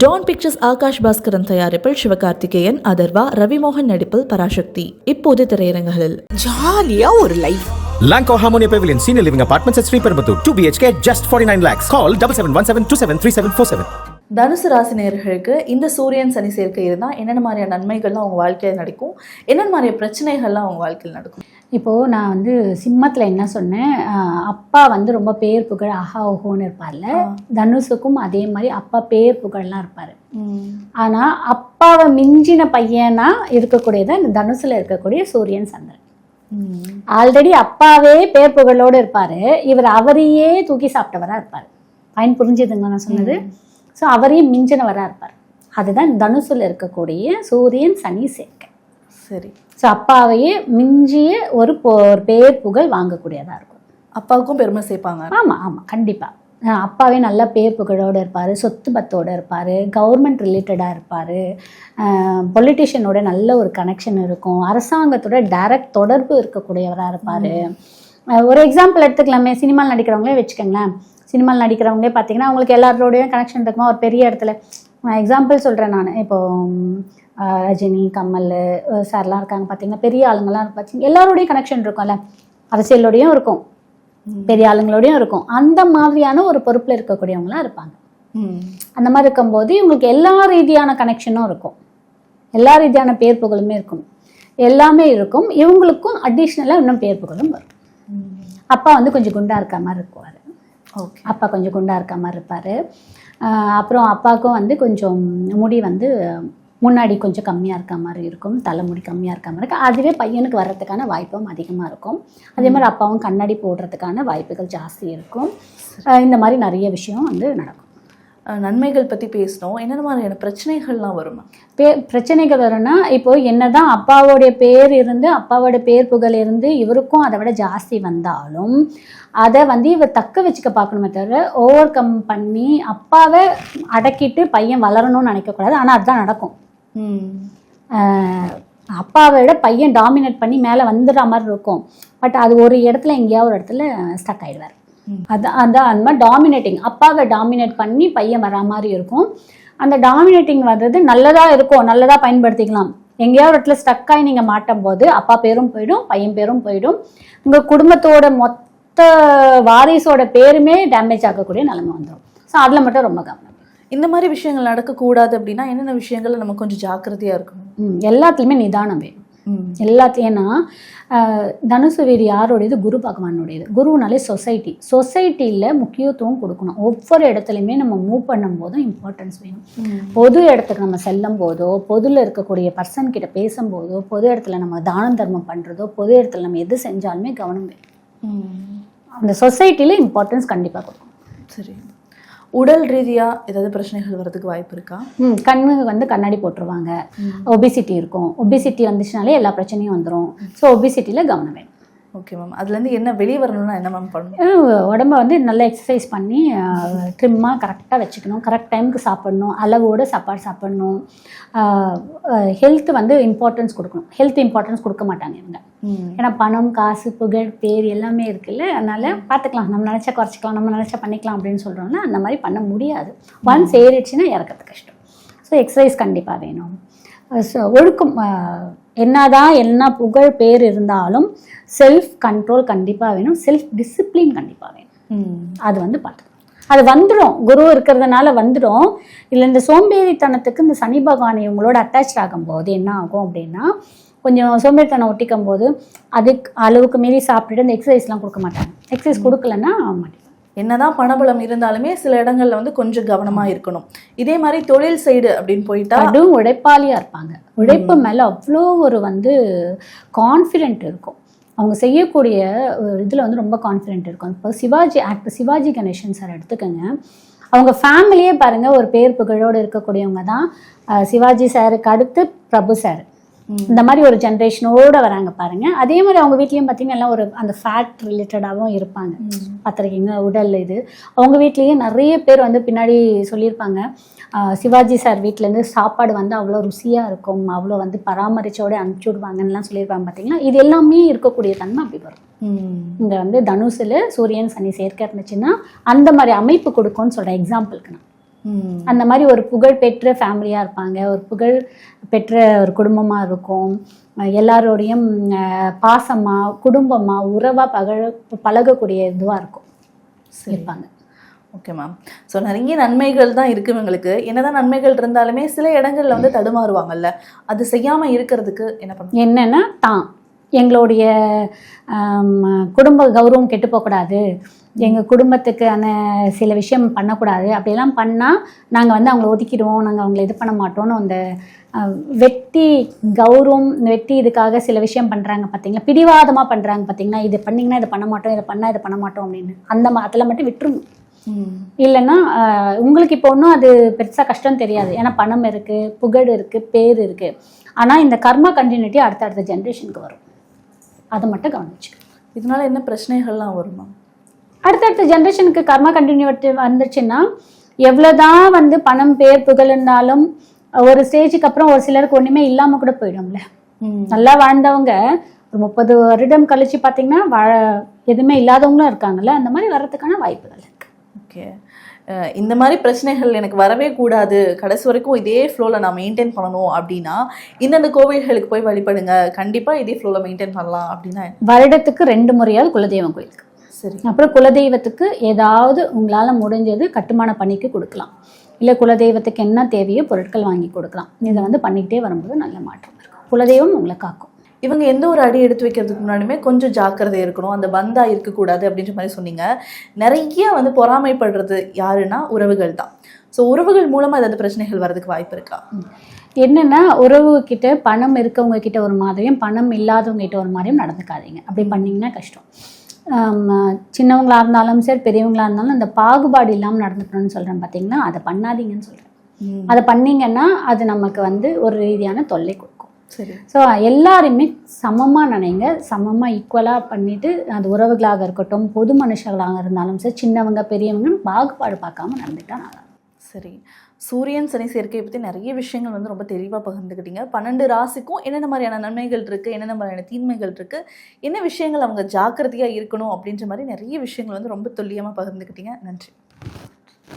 Don pictures Akash Bhaskaran தயாரிப்பில் சிவகார்த்திகேயன் அதர்வா ரவிமோகன் நடிப்பில் பராசக்தி. இப்போது திரையரங்குகளில். ஜாலியா ஒரு life Lanco Harmonia Pavilion Senior Living Apartments at Sriperambur 2 BHK just 49 lakhs. Call 7717273747. தனுசு ராசி நேயர்களுக்கு இந்த சூரியன் சனி சேர்க்கை இருந்தால் என்னென்ன மாதிரியான நன்மைகள்லாம் அவங்க வாழ்க்கையில் நடக்கும்? என்னென்ன மாதிரியான பிரச்சனைகள்லாம் அவங்க வாழ்க்கையில் நடக்கும்? இப்போது நான் வந்து சிம்மத்தில் என்ன சொன்னேன்? அப்பா வந்து ரொம்ப பேர் புகழ் அஹா ஓஹோன்னு இருப்பார்ல. தனுஷுக்கும் அதே மாதிரி அப்பா பேர் புகழ்லாம் இருப்பார். ஆனால் அப்பாவை மிஞ்சின பையனா இருக்கக்கூடியது? இந்த தனுசில் இருக்கக்கூடிய சூரியன் சந்திரன். ஆல்ரெடி அப்பாவே பேர் புகழோடு இருப்பார். இவர் அவரையே தூக்கி சாப்பிட்டவராக இருப்பார். பயன் புரிஞ்சுதுங்களா நான் சொன்னது? ஸோ அவரையும் மிஞ்சினவராக இருப்பார். அதுதான் தனுசுல இருக்கக்கூடிய சூரியன் சனி சேர்க்கை. சரி. ஸோ அப்பாவையே மிஞ்சிய ஒரு ஒரு பேர் புகழ் வாங்கக்கூடியதாக இருக்கும். அப்பாவுக்கும் பெருமை சேர்ப்பாங்க. ஆமாம் ஆமாம் கண்டிப்பாக அப்பாவே நல்ல பேர் புகழோடு இருப்பார் சொத்து பத்தோடு இருப்பார் கவர்மெண்ட் ரிலேட்டடாக இருப்பார் பொலிட்டிஷியனோட நல்ல ஒரு கனெக்ஷன் இருக்கும் அரசாங்கத்தோட டைரக்ட் தொடர்பு இருக்கக்கூடியவராக இருப்பார். ஒரு எக்ஸாம்பிள் எடுத்துக்கலாமே. சினிமாவில் நடிக்கிறவங்களே வச்சுக்கோங்களேன். சினிமாவில் நடிக்கிறவங்களே பார்த்தீங்கன்னா அவங்களுக்கு எல்லாரோடையும் கனெக்ஷன் இருக்குமா? ஒரு பெரிய இடத்துல. எக்ஸாம்பிள் சொல்கிறேன் நான். இப்போ ம், ஆஹ் ரஜினி கமல் சார்லாம் இருக்காங்க பார்த்தீங்கன்னா பெரிய ஆளுங்கள்லாம் பார்த்தீங்கன்னா எல்லாரோடையும் கனெக்ஷன் இருக்கும்ல? அரசியலோடையும் இருக்கும். பெரிய ஆளுங்களோடையும் இருக்கும். அந்த மாதிரியான ஒரு பொறுப்பில் இருக்கக்கூடியவங்களாம் இருப்பாங்க. அந்த மாதிரி இருக்கும்போது இவங்களுக்கு எல்லா ரீதியான கனெக்ஷனும் இருக்கும். எல்லா ரீதியான பேர் புகழுமே இருக்கும். எல்லாமே இருக்கும். இவங்களுக்கும் அடிஷ்னலாக இன்னும் பேர் புகழும் வரும் அப்பா வந்து கொஞ்சம் குண்டா இருக்க மாதிரி இருக்குவார். ஓகே. அப்பா கொஞ்சம் குண்டா இருக்க மாதிரி இருப்பார். அப்புறம் அப்பாவுக்கும் வந்து கொஞ்சம் முடி வந்து முன்னாடி கொஞ்சம் கம்மியாக இருக்க மாதிரி இருக்கும் தலைமுடி கம்மியாக இருக்க மாதிரி இருக்கும். அதுவே பையனுக்கு வர்றதுக்கான வாய்ப்பும் அதிகமாக இருக்கும். அதே மாதிரி அப்பாவும் கண்ணாடி போடுறதுக்கான வாய்ப்புகள் ஜாஸ்தி இருக்கும். இந்த மாதிரி நிறைய விஷயம் வந்து நடக்கும். நன்மைகள் பற்றி பேசினோம் என்னென்ன மாதிரியான பிரச்சனைகள்லாம் வருமா பே பிரச்சனைகள் வரும்னா இப்போ என்னதான் அப்பாவோடைய பேர் இருந்து அப்பாவோட பேர் புகழ் இருந்து இவருக்கும் அதை விட ஜாஸ்தி வந்தாலும் அதை வந்து இவர் தக்க வச்சுக்க பார்க்கணுமே தவிர ஓவர் கம் பண்ணி அப்பாவை அடக்கிட்டு பையன் வளரணும்னு நினைக்கக்கூடாது. ஆனால் அதுதான் நடக்கும். அப்பாவை விட பையன் டாமினேட் பண்ணி மேலே வந்துடுற மாதிரி இருக்கும். பட் அது ஒரு இடத்துல எங்கேயாவது ஒரு இடத்துல ஸ்டக் ஆகிடுவார் அதான் அதான் அந்த மாதிரி டாமினேட்டிங் அப்பாவை டாமினேட் பண்ணி பையன் வரா மாதிரி இருக்கும். அந்த டாமினேட்டிங் வர்றது நல்லதாக இருக்கும். நல்லதாக பயன்படுத்திக்கலாம். எங்கேயாவது இடத்துல ஸ்டக் ஆகி நீங்கள் மாட்டும் போது அப்பா பேரும் போயிடும் பையன் பேரும் போயிடும். உங்கள் குடும்பத்தோட மொத்த வாரிசோட பேருமே டேமேஜ் ஆகக்கூடிய நிலைமை வந்துடும் ஸோ அதில் மட்டும் ரொம்ப கவனம். இந்த மாதிரி விஷயங்கள் நடக்கக்கூடாது அப்படின்னா என்னென்ன விஷயங்கள்ல நம்ம கொஞ்சம் ஜாக்கிரதையா இருக்கணும்? ம், எல்லாத்துலேயுமே நிதானம். வேணும் எல்லாத்தையும் ஏன்னா தனுசு வீடு யாரோடையது? குரு பகவானுடையது. குருனாலே சொசைட்டி. சொசைட்டியில் முக்கியத்துவம் கொடுக்கணும். ஒவ்வொரு இடத்துலையுமே நம்ம மூவ் பண்ணும்போதும் இம்பார்ட்டன்ஸ் வேணும். பொது இடத்துக்கு நம்ம செல்லும் போதோ பொதுல இருக்கக்கூடிய பர்சன் கிட்ட பேசும்போதோ பொது இடத்துல நம்ம தானம் தர்மம் பண்ணுறதோ பொது இடத்துல நம்ம எது செஞ்சாலுமே கவனம் வேணும். அந்த சொசைட்டியில் இம்பார்ட்டன்ஸ் கண்டிப்பாக கொடுக்கணும். சரி. உடல் ரீதியா ஏதாவது பிரச்சனைகள் வர்றதுக்கு வாய்ப்பு இருக்கா? ம் கண்ணுக்கு வந்து கண்ணாடி போட்டுருவாங்க. ஒபிசிட்டி இருக்கும். ஒபிசிட்டி வந்துச்சுனாலே எல்லா பிரச்சனையும் வந்துடும் ஸோ ஒபிசிட்டியில் கவனம் வேணும். ஓகே மேம் அதுலேருந்து என்ன வெளியே வரணும்னா என்ன மேம் பண்ணணும்? உடம்ப வந்து நல்லா எக்ஸசைஸ் பண்ணி ட்ரிம்மாக கரெக்டாக வச்சுக்கணும். கரெக்ட் டைமுக்கு சாப்பிடணும். அளவோட சாப்பாடு சாப்பிடணும். ஹெல்த் வந்து இம்பார்ட்டன்ஸ் கொடுக்கணும். ஹெல்த் இம்பார்ட்டன்ஸ் கொடுக்க மாட்டாங்க இவங்க. ஏன்னா பணம் காசு புகழ் பேர் எல்லாமே இருக்குல்ல. அதனால பார்த்துக்கலாம் நம்ம நினச்சா குறைச்சிக்கலாம். நம்ம நினச்சா பண்ணிக்கலாம் அப்படின்னு சொல்கிறோம்னா அந்த மாதிரி பண்ண முடியாது. ஒன்ஸ் ஏறிடுச்சுன்னா இறக்கிறது கஷ்டம். ஸோ எக்ஸசைஸ் கண்டிப்பாக வேணும். ஸோ ஒழுக்கம் என்னதான் என்ன புகழ் பேர் இருந்தாலும் செல்ஃப் கண்ட்ரோல் கண்டிப்பாக வேணும் செல்ஃப் டிசிப்ளின் கண்டிப்பாக வேணும். அது வந்து பார்த்துக்கணும் அது வந்துடும் குரு இருக்கிறதுனால வந்துடும் இல்லை இந்த சோம்பேறித்தனத்துக்கு இந்த சனி பகவான் இவங்களோட அட்டாச் ஆகும்போது என்ன ஆகும் அப்படின்னா கொஞ்சம் சோம்பேறித்தனம் ஒட்டிக்கும் போது அதுக்கு அளவுக்கு மீறி சாப்பிட்டுட்டு இந்த எக்ஸசைஸ்லாம் கொடுக்க மாட்டாங்க. எக்ஸசைஸ் கொடுக்கலன்னா மாட்டேன் என்னதான் பணபலம் இருந்தாலுமே சில இடங்கள்ல வந்து கொஞ்சம் கவனமா இருக்கணும். இதே மாதிரி தொழில் சைடு அப்படின்னு போயிட்டா கடும் உழைப்பாளியாக இருப்பாங்க. உழைப்பு மேலே அவ்வளோ ஒரு வந்து கான்ஃபிடென்ட் இருக்கும். அவங்க செய்யக்கூடிய இதில் வந்து ரொம்ப கான்ஃபிடென்ட் இருக்கும். இப்போ சிவாஜி ஆக்டர் சிவாஜி கணேசன் சார் எடுத்துக்கோங்க. அவங்க ஃபேமிலியே பாருங்கள் ஒரு பேர் புகழோடு இருக்கக்கூடியவங்க தான் சிவாஜி சாருக்கு அடுத்து பிரபு சார் இந்த மாதிரி ஒரு ஜென்ரேஷனோட வராங்க பாருங்க. அதே மாதிரி அவங்க வீட்லேயும் பார்த்தீங்கன்னா எல்லாம் ஒரு அந்த ஃபேட் ரிலேட்டடாகவும் இருப்பாங்க. பார்த்துருக்கீங்க உடல் இது. அவங்க வீட்லேயே நிறைய பேர் வந்து பின்னாடி சொல்லியிருப்பாங்க. சிவாஜி சார் வீட்டிலேருந்து சாப்பாடு வந்து அவ்வளோ ருசியாக இருக்கும். அவ்வளோ வந்து பராமரிச்சோட அனுப்பிச்சி விடுவாங்கன்னுலாம் சொல்லியிருப்பாங்க பார்த்தீங்களா இது எல்லாமே இருக்கக்கூடிய தன்மை அப்படி வரும். இந்த வந்து தனுசில் சூரியன் சனி சேர்க்கை இருந்துச்சுன்னா அந்த மாதிரி அமைப்பு கொடுக்கும்னு சொல்கிறேன் எக்ஸாம்பிளுக்கு நான். அந்த மாதிரி ஒரு புகழ் பெற்ற ஃபேமிலியாக இருப்பாங்க. ஒரு புகழ் பெற்ற ஒரு குடும்பமாக இருக்கும். எல்லாரோடையும் அஹ், பாசமா குடும்பமா உறவா பகழ பழகக்கூடிய இதுவாக இருக்கும். இருப்பாங்க. ஓகே மேம் ஸோ நிறைய நன்மைகள் தான் இருக்கு இவங்களுக்கு. என்னதான் நன்மைகள் இருந்தாலுமே சில இடங்கள்ல வந்து தடுமாறுவாங்கல்ல. அது செய்யாம இருக்கிறதுக்கு என்ன பண்ணணும் என்னன்னா தான். எங்களுடைய குடும்ப கௌரவம் கெட்டு போகக்கூடாது. எங்கள் குடும்பத்துக்கான சில விஷயம் பண்ணக்கூடாது. அப்படியெல்லாம் பண்ணால் நாங்கள் வந்து அவங்கள ஒதுக்கிடுவோம். நாங்கள் அவங்கள இது பண்ண மாட்டோம்னு அந்த வெட்டி கௌரவம் வெட்டி இதுக்காக சில விஷயம் பண்ணுறாங்க பார்த்தீங்களா பிடிவாதமாக பண்ணுறாங்க பார்த்தீங்களா இது பண்ணிங்கன்னா இதை பண்ண மாட்டோம் இதை பண்ணால் இதை பண்ண மாட்டோம் அப்படின்னு. அந்த அதில் மட்டும் விட்டுருங்க. இல்லைன்னா உங்களுக்கு இப்போ ஒன்றும் அது பெருசாக கஷ்டம் தெரியாது. ஏன்னா பணம் இருக்குது புகழ் இருக்குது பேர் இருக்குது ஆனால் இந்த கர்மா கண்டினியூட்டி அடுத்தடுத்த ஜென்ரேஷனுக்கு வரும். அதை மட்டும் கவனிச்சுக்கணும் இதனால என்ன பிரச்சனைகள்லாம் வருமா? அடுத்தடுத்த ஜென்ரேஷனுக்கு கர்மா கண்டினியூட்டி வந்துச்சுன்னா எவ்வளோதான் வந்து பணம் பேர் புகழ் இருந்தாலும் ஒரு ஸ்டேஜுக்கு அப்புறம் ஒரு சிலருக்கு ஒன்றுமே இல்லாமல் கூட போயிடும்ல. நல்லா வாழ்ந்தவங்க ஒரு முப்பது வருடம் கழிச்சு பார்த்தீங்கன்னா வாழ எதுவுமே இல்லாதவங்களும் இருக்காங்கல்ல அந்த மாதிரி வர்றதுக்கான வாய்ப்புகள் இருக்கு. ஓகே. இந்த மாதிரி பிரச்சனைகள் எனக்கு வரவே கூடாது. கடைசி வரைக்கும் இதே ஃப்ளோவில் நான் மெயின்டைன் பண்ணணும் அப்படின்னா இந்தந்த கோவில்களுக்கு போய் வழிபடுங்க. கண்டிப்பாக இதே ஃப்ளோவில் மெயின்டைன் பண்ணலாம் அப்படின்னா வருடத்துக்கு ரெண்டு முறையாவது குலதெய்வம் கோயிலுக்கு சரி. அப்புறம் குலதெய்வத்துக்கு ஏதாவது உங்களால் முடிஞ்சது கட்டுமான பணிக்கு கொடுக்கலாம். இல்லை குலதெய்வத்துக்கு என்ன தேவையோ பொருட்கள் வாங்கி கொடுக்கலாம். இதை வந்து பண்ணிக்கிட்டே வரும்போது நல்ல மாற்றம் இருக்கும். குலதெய்வம் உங்களை காக்கும். இவங்க எந்த ஒரு அடி எடுத்து வைக்கிறதுக்கு முன்னாடியுமே கொஞ்சம் ஜாக்கிரதை இருக்கணும். அந்த பந்தா இருக்கக்கூடாது அப்படின்ற மாதிரி சொன்னீங்க. நிறைய வந்து பொறாமைப்படுறது யாருன்னா உறவுகள் தான். ஸோ உறவுகள் மூலமாக ஏதாவது பிரச்சனைகள் வரதுக்கு வாய்ப்பு இருக்கா? என்னென்னா உறவு கிட்ட பணம் இருக்கவங்க கிட்ட ஒரு மாதிரியும் பணம் இல்லாதவங்க கிட்ட ஒரு மாதிரியும் நடந்துக்காதீங்க. அப்படி பண்ணீங்கன்னா கஷ்டம். ஆம், சின்னவங்களா இருந்தாலும் சரி பெரியவங்களா இருந்தாலும் அந்த பாகுபாடு இல்லாமல் நடந்துக்கணும்னு சொல்கிறேன் பார்த்தீங்கன்னா அதை பண்ணாதீங்கன்னு சொல்கிறேன் அதை பண்ணீங்கன்னா அது நமக்கு வந்து ஒரு ரீதியான தொல்லை கொடுக்கும். ஸோ எல்லாருமே சமமாக நினைங்க சமமாக ஈக்குவலாக பண்ணிட்டு அது உறவுகளாக இருக்கட்டும் பொது மனுஷங்களாக இருந்தாலும் சரி சின்னவங்க பெரியவங்க பாகுபாடு பார்க்காம நடந்துட்டா நல்லா. சரி. சூரியன் சனி சேர்க்கையை பற்றி நிறைய விஷயங்கள் வந்து ரொம்ப தெளிவாக பகிர்ந்துக்கிட்டீங்க. பன்னெண்டு ராசிக்கும் என்னென்ன மாதிரியான நன்மைகள் இருக்குது என்னென்ன மாதிரியான தீன்மைகள் இருக்குது என்ன விஷயங்கள் அவங்க ஜாக்கிரதையாக இருக்கணும் அப்படின்ற மாதிரி நிறைய விஷயங்கள் வந்து ரொம்ப துல்லியமாக பகிர்ந்துக்கிட்டீங்க. நன்றி.